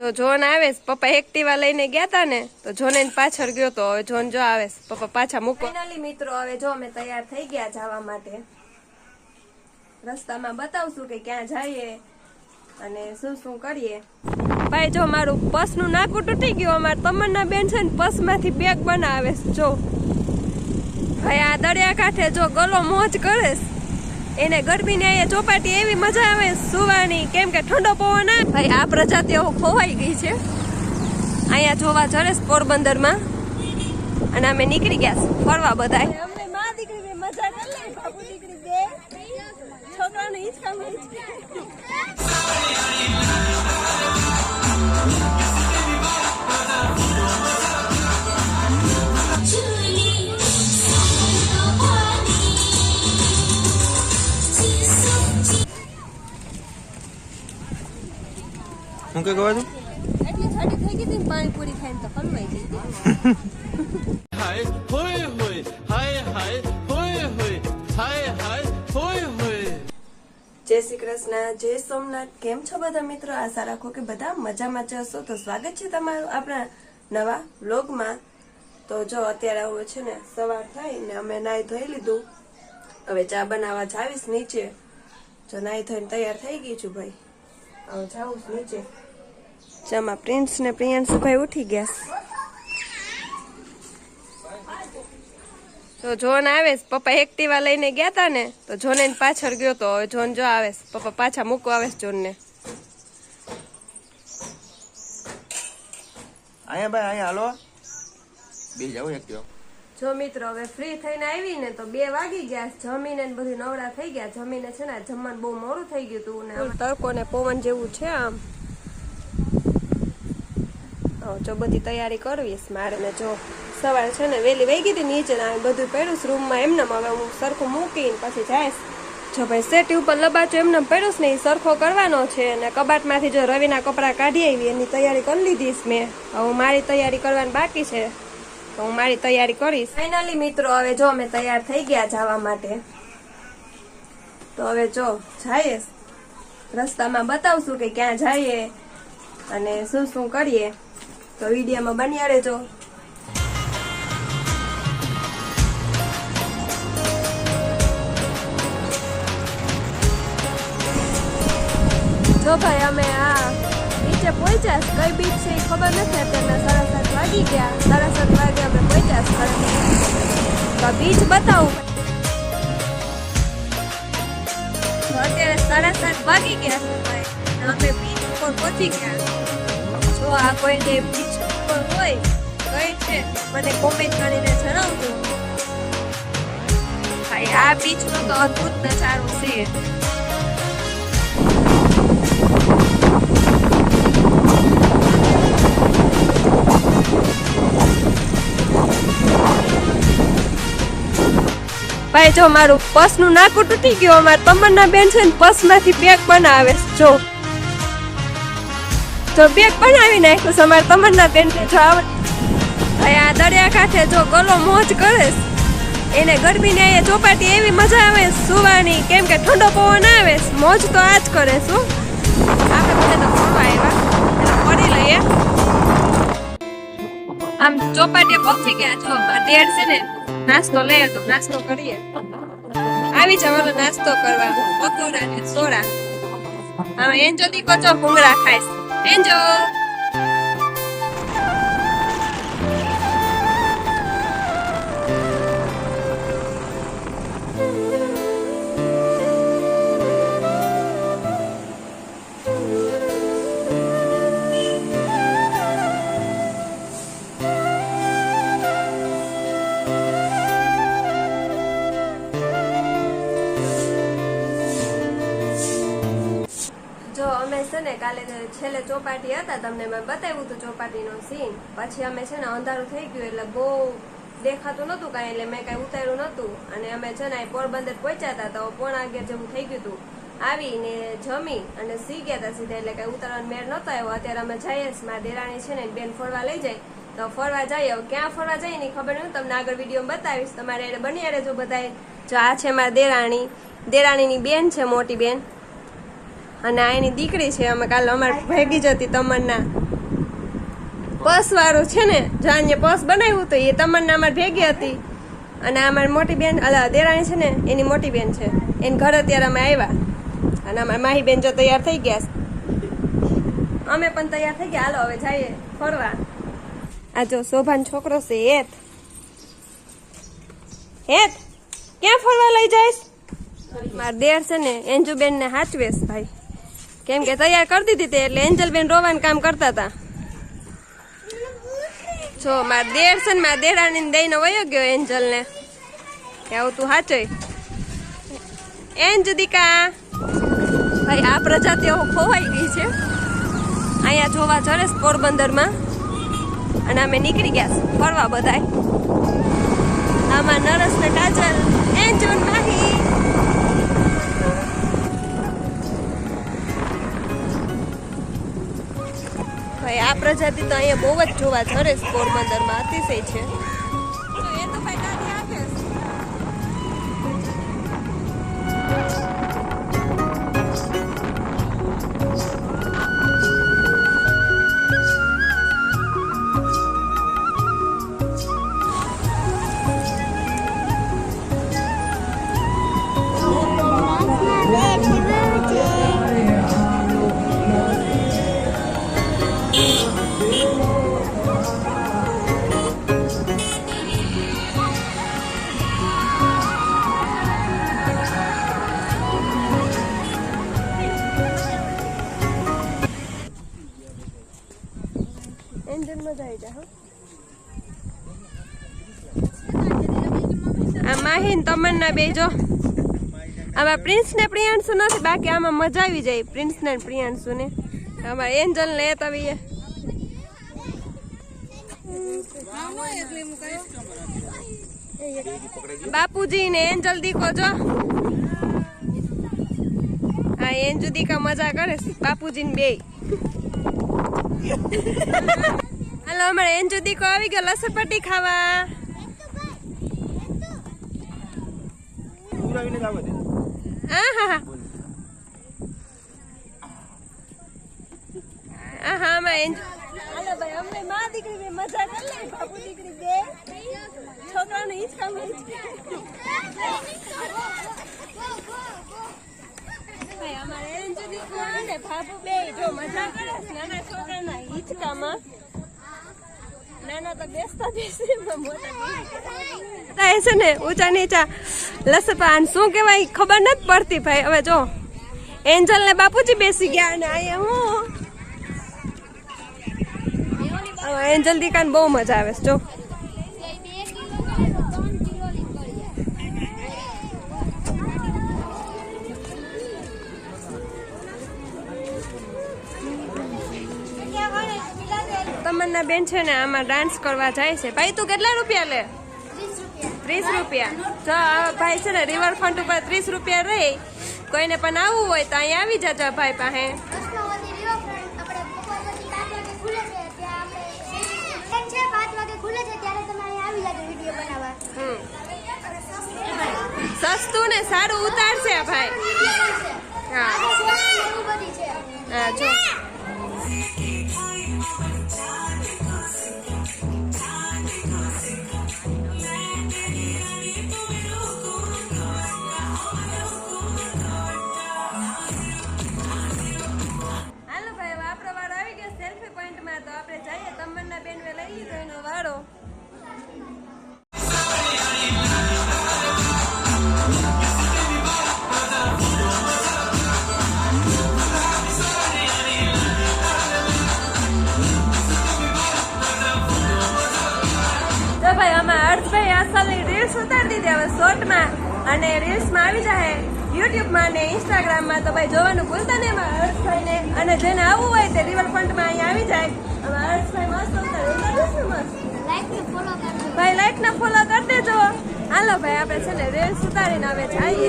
તો જોન આવે પપ્પા એક્ટિવા લઈને ગયા તા ને તો જોન પાછળ ગયો તો હવે જોન જો આવે પપ્પા પાછા મૂકો. ફાઇનલી મિત્રો હવે જો અમે તૈયાર થઈ ગયા જવા માટે રસ્તામાં બતાવશું કે ક્યાં જઈએ અને શું શું કરીએ. ભાઈ જો મારું પસનું નાકું તૂટી ગયું અમારે તમન્ના બેન છે ને પસમાંથી બેગ બનાવે જો. ભાઈ આ દરિયા કાંઠે જો ગલો મોજ કરે. એને ગરમીની અહીંયા ચોપાટી એવી મજા આવે સુવાની. કેમ કે ઠંડો પવન ભાઈ, આ પ્રજાતિ હવે ખોવાઈ ગઈ છે. અહીંયા જોવા જરે પોરબંદરમાં. અને અમે નીકળી ગયા ફરવા બધાય. અમને માં હું કે કહેવા છું એટલી છાટી થઈ ગઈ હતી પાણીપુરી ખાઈને તો હલવાઈ ગઈ હતી. હાય હોય હોય હાય હાય હોય હોય હાય હાય હોય હોય. જય શ્રી કૃષ્ણ જય સોમનાથ. કેમ છો બધા મિત્રો? આશા રાખો કે બધા મજામાં જ હશો. તો સ્વાગત છે તમારું આપણા નવા વ્લોગમાં. તો જો અત્યારે હવે છે ને સવાર થઈ ને અમે નાઈ ધોઈ લીધું. હવે ચા બનાવવા જાવીશ નીચે. જો નાઈ ધોઈને તૈયાર થઈ ગઈ છું ભાઈ. હવે જાઉં નીચે. ચામાં પ્રિન્સ ને પ્રિયાંશુભાઈ ઉઠી ગયા. તો જોન આવે પપ્પા એક્ટિવા લઈને ગયા તા ને તો જોન એની પાછળ ગયો તો હવે જોન જો આવે પપ્પા પાછા મૂકો આવે જોન ને અહીંયા ભાઈ અહીંયા હાલો. બે જાવ એક જો મિત્રો હવે ફ્રી થઈને આવી ને તો બે વાગી ગયા જમીને ને બધું નવરા થઈ ગયા. જમીને છે ને જમવાનું બહુ મોડું થઈ ગયું હતું ને. તડકો ને પવન જેવું છે આમ. જો બધી તૈયારી કરવી મારે ને જો સવારે છે ને વહેલી વહી ગઈ હતી નીચે બધું પડ્યું રૂમમાં, એમને હવે હું સરખું મૂકીને પછી જઈશ. જો ભાઈ સેટી ઉપર લબાચો એમને પડ્યું ને એ સરખો કરવાનો છે અને કબાટમાંથી જો રવિના કપડાં કાઢી આવી, એની તૈયારી કરી લીધી મેં. હવે મારી તૈયારી કરવાની બાકી છે. તો હું મારી તૈયારી કરીશ. ફાઇનલી મિત્રો, હવે જો અમે તૈયાર થઈ ગયા જવા માટે. તો હવે જો જઈએ. રસ્તામાં બતાવશું કે ક્યાં જઈએ અને શું શું કરીએ. તો વિડીયોમાં બન્યા રહેજો. જો ભાઈ, અમે આ નીચે પહોંચ્યા કઈ બીચ છે એ ખબર નથી અત્યારના સાડા સાત વાગી ગયા. સાડા સાત વાગે અમે પહોંચ્યા સરસ તો બીચ બતાવું. અત્યારે સાડા સાત વાગી ગયા છે ભાઈ. અમે બીચ ઉપર પહોંચી ગયા. જો આ કોઈ જે ઉપર હોય, કઈ છે? મને કોમેન્ટ કરીને જણાવજો. ભાઈ, આ બીચ નો તો અદ્ભુત નજારો છે. ભાઈ, જો મારું પર્સનું નાકું તૂટી ગયું, અમારે તમન્ના બેન છે ને પસમાંથી બેગ બનાવે છે. જો બેગ બેગ બનાવી નાખ્યું છે, અમારે તમન્ના બેન જો આવડે. આ દરિયા કાંઠે જો ગલો મોજ કરે. એને ગરમીની અહીંયા ચોપાટી એવી મજા આવે સુવાની. કેમ કે ઠંડો પવન આવે મોજ તો આ જ કરે શું આપણે બધા તો ફરવા આવ્યા. પડી લઈએ. આમ ચોપાટીએ પહોંચી ગયા જો દેડ છે ને. નાસ્તો લઈએ તો નાસ્તો કરીએ. આવી જવાનો નાસ્તો કરવા. પકોડા ને સોડા. હવે એન જો દીકો કચો ભૂંગળા ખાઈશ. એન્જો અમે છે ને કાલે છેલ્લે ચોપાટી હતા, તમને મેં બતાવ્યું હતું ચોપાટીનો સીન પછી અમે છે ને અંધારું થઈ ગયું એટલે બહુ દેખાતું નતું કાંઈ, એટલે મેં કાંઈ ઉતાર્યું નતું અને અમે છે ને પોરબંદર પહોંચ્યા હતા, તો પોણા અગિયાર જેવું થઈ ગયું હતું. આવીને જમી અને સી ગયા હતા સીધા, એટલે કાંઈ ઉતારવાનો મેળ નતો આવ્યો. અત્યારે અમે જઈએ મારા દેરાણી છે ને બેન ફરવા લઈ જાય. તો ફરવા જઈએ ક્યાં ફરવા જઈએ ની ખબર નહીં તમને આગળ વીડિયો બતાવીશ. તમારે બની રહેજો બધાએ જો આ છે મારા દેરાણી. દેરાણીની બેન છે, મોટી બેન. અને આ એની દીકરી છે, અમે કાલે અમારે ભેગી જ હતી તમન્ના. પસ વાળું છે ને જાણીએ પસ બનાવ્યું તો એ તમન્ના અમારે ભેગી હતી. અને અમારી મોટી બેન, અલા, દેરાણી છે ને, એની મોટી બેન છે. એને ઘરે અત્યારે અમે આવ્યા અને અમારી માહી બેન જો તૈયાર થઈ ગયા અમે પણ તૈયાર થઈ ગયા. હાલો, હવે જઈએ ફરવા. આ જો શોભાન છોકરો છે, હેત. હેત, ક્યાં ફરવા લઈ જઈશ? મારા દેર છે ને એન્જુબેન ને હાચવેશ ભાઈ. કેમ કે તૈયાર કરી દીધી તે એટલે એન્જલબેન રોવાનું કામ કરતા હતા. જો, મારા દેર છે ને, મારા દેરાણી દઈને વયો ગયો એન્જલ ને કે આવું તું હાચય. એન્જ દીકા ભાઈ, આ પ્રજાતિઓ ખોવાઈ ગઈ છે. અહીંયા જોવા ચડે પોરબંદરમાં. અને અમે નીકળી ગયા છે ફરવા બધાય. આમાં નરસ ને કાજલ એન્જોન માહી. ભાઈ આ પ્રજાતિ તો અહીંયા બહુ જ જોવા છે પોરબંદરમાં અતિશય છે. તમન્ના બે જો આમાં પ્રિન્સ ને પ્રિયાંશુ નથી, બાકી આમાં મજા આવી જાય પ્રિન્સ ને પ્રિયાંશુ ને અમારે એન્જલ ને તવીએ બાપુજી ને એન્જલ દીકો જો. હા, એન્જુ દીકા મજા કરે બાપુજી ને બે હાલો, અમારે એન્જુ દીકો આવી ગયો. લસરપટ્ટી ખાવા. પુરાવીને જ આવે હા હા એન્જ- હાલો ભાઈ, અમને માં દીકરી બે મજા કરી લે, બાપુ દીકરી બે. છોકરાને. ભાઈ, અમારે એન્જુ દીકો અને બાપુ બે જો મજા કરે નાના છોકરાના હિંચકામાં. નાના તો બેસતા બેસે પણ મોટા બેસે. થાય છે ને ઊંચા નીચા લસપાન. શું કહેવાય? ખબર નથી પડતી ભાઈ. હવે જો એન્જલ ને બાપુજી બેસી ગયા અને અહીંયા હું. એન્જલ દીકાને બહુ મજા આવે છે જો. બેન છે ને, આમાં ડાન્સ કરવા જાય છે. ભાઈ, તું કેટલા રૂપિયા લે? ત્રીસ રૂપિયા. જો ભાઈ છે ને રિવરફ્રન્ટ ઉપર ત્રીસ રૂપિયા રહી. કોઈને પણ આવવું હોય તો અહીંયા આવી જજો ભાઈ પાસે. સસ્તું ને સારું ઉતારશે ભાઈ. હા. હા, જો. ભાઈ આમાં હર્ષભાઈ અસલની રીલ્સ ઉતારી દીધી હવે શોર્ટમાં અને રીલ્સમાં આવી જાય યુટ્યુબમાં ને ઇન્સ્ટાગ્રામમાં તો ભાઈ જોવાનું ભૂલતા નહીં એમાં હર્ષભાઈને અને જેને આવવું હોય તે રિવરફ્રન્ટમાં અહીંયા આવી જાય. હવે હર્ષભાઈ મસ્ત ઉતારે. ઉતારે મસ્ત? ભાઈ લાઈક ને ફોલો કરી દેજો. હાલો ભાઈ આપણે છે ને રેલ ઉતારીને હવે જઈએ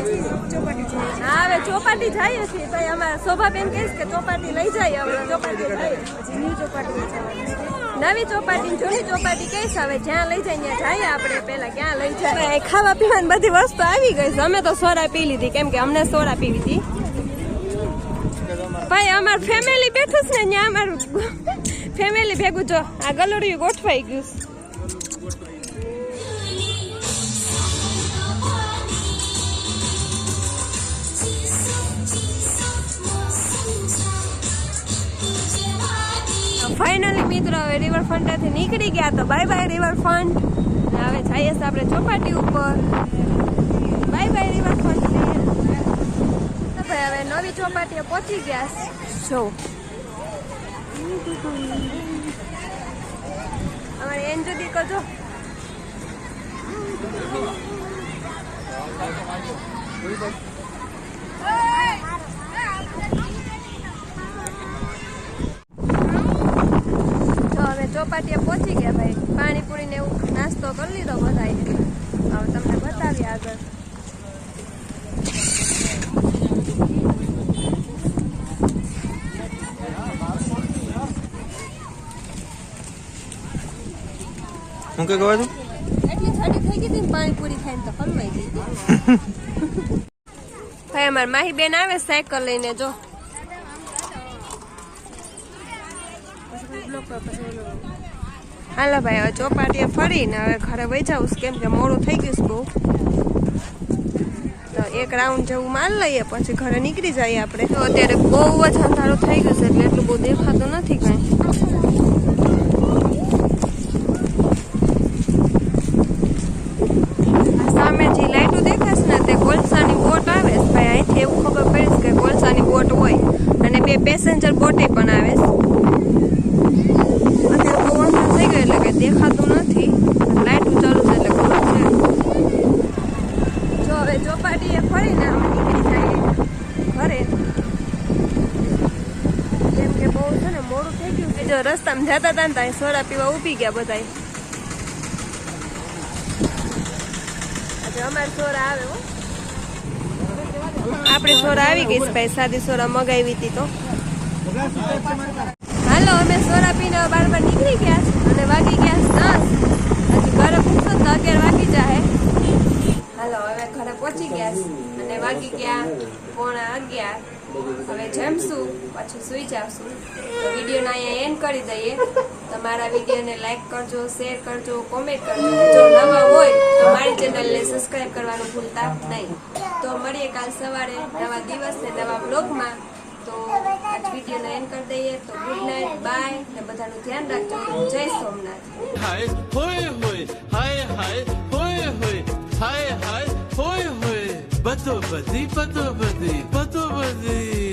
હા હવે ચોપાટી જઈએ છીએ. ભાઈ અમારા શોભાબેન કહીશ કે ચોપાટી લઈ જાય હવે ચોપાટી જઈએ નવી ચોપાટી જૂની ચોપાટી કહીશ હવે જ્યાં લઈ જાય ત્યાં જઈએ આપણે પેલા ક્યાં લઈ જાય. ખાવા પીવાની બધી વસ્તુ આવી ગઈ છે. અમે તો સોરા પી લીધી. કેમ કે અમને સોરા પીવી હતી ભાઈ અમાર ફેમિલી બેઠું છે ને ત્યાં અમારું ફેમિલી ભેગું જો આ ગલોડિયું ગોઠવાઈ ગયું મિત્રો, હવે રિવરફ્રન્ટેથી નીકળી ગયા તો બાય બાય રિવરફ્રન્ટ હવે જઈએ છીએ આપણે ચોપાટી ઉપર. બાય બાય રિવરફ્રન્ટ ભાઈ, હવે નવી ચોપાટીએ પહોંચી ગયા છો. અમારે એન્જુ જુદી જો. તો હવે ચોપાટીએ પહોંચી ગયા ભાઈ પાણીપુરી ને એવું નાસ્તો કરી લીધો બધાએ હવે તમને બતાવીએ આગળ હું કે કહું છું માહી બેન આવે સાયકલ લઈને, જો. હાલો ભાઈ, હવે ચોપાટીએ ફરીને હવે ઘરે વહી જાઉં કેમ કે મોડું થઈ ગયું બહુ. તો એક રાઉન્ડ જેવું માલ લઈએ, પછી ઘરે નીકળી જઈએ આપણે. તો અત્યારે બહુ જ અંધારું થઈ ગયું છે, એટલે એટલું બહુ દેખાતું નથી કાંઈ આ સામે જે લાઈટો દેખાશે ને તે કોલસાની બોટ આવે છે ભાઈ અહીંથી એવું ખબર પડી છે કે કોલસાની બોટ હોય અને બે પેસેન્જર બોટે પણ આવે છે. અત્યારે બહુ થઈ ગયું એટલે કે દેખાતું નથી. લાઈટો ચાલુ છે એટલે જો હવે ચોપાટીએ ફરીને અમે નીકળી કે બહુ છે ને મોડું થઈ ગયું જો રસ્તામાં જતા હતા ને ત્યાં સોડા પીવા ઊભી ગયા આજે અમારે સોરા આવે હો. આપણે આવી ગઈ ભાઈ. સાદી સોરા મગાવી હતી તો. હાલો, અમે સોરા પીને બાર બાર નીકળી ગયા અને વાગી ગયા દસ હજી ઘરે પૂછો તો અગિયાર વાગી જાય હાલો, હવે ઘરે પહોંચી ગયા અને વાગી ગયા પોણા અગિયાર. હવે જમશું, પછી સુઈ જાવશું તો વિડીયોને અહીંયા એન્ડ કરી દઈએ. તમારા વિડીયોને લાઈક કરજો શેર કરજો કોમેન્ટ કરજો. જો નવા હોય તો મારી ચેનલને સબસ્ક્રાઇબ કરવાનું ભૂલતા નહીં. તો મળીએ કાલ સવારે નવા દિવસે નવા બ્લોગમાં તો આજ વિડીયોને એન્ડ કરી દઈએ. તો ગુડ નાઇટ બાય ને બધાનું ધ્યાન રાખજો. જય સોમનાથ. હાય, હોય હોય, હાય હાય, હોય હોય, હાય હાય, હોય હોય. બતો બધી બતો બધી બતો બધી.